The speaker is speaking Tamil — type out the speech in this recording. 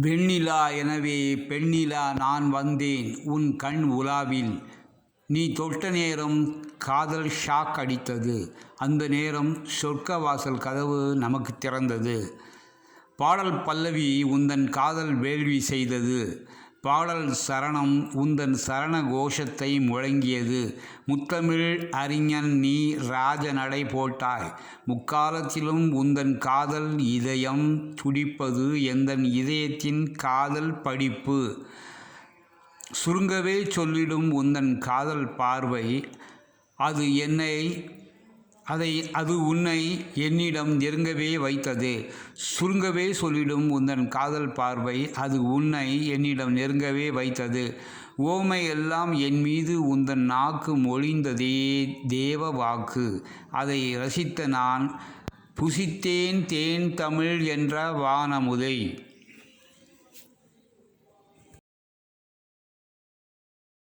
வெண்ணிலா எனவே பெண்ணிலா நான் வந்தேன் உன் கண் உலாவில். நீ தொட்ட நேரம் காதல் ஷாக் அடித்தது. அந்த நேரம் சொர்க்க வாசல் கதவு நமக்கு திறந்தது. பாடல் பல்லவி உந்தன் காதல் வேள்வி செய்தது. பாடல் சரணம் உந்தன் சரண கோஷத்தை முழங்கியது. முத்தமிழ் அறிஞன் நீ ராஜ நடை போட்டாய். முக்காலத்திலும் உந்தன் காதல் இதயம் துடிப்பது எந்தன் இதயத்தின் காதல் படிப்பு. சுருங்கவே சொல்லிடும் உந்தன் காதல் பார்வை. அது என்னை அதை அது உன்னை என்னிடம் நெருங்கவே வைத்தது. சுருங்கவே சொல்லிடும் உந்தன் காதல் பார்வை அது உன்னை என்னிடம் நெருங்கவே வைத்தது. ஓமை எல்லாம் என் மீது உந்தன் நாக்கு மொழிந்ததே தேவ வாக்கு. அதை ரசித்த நான் புசித்தேன் தேன் தமிழ் என்ற வானமுதை.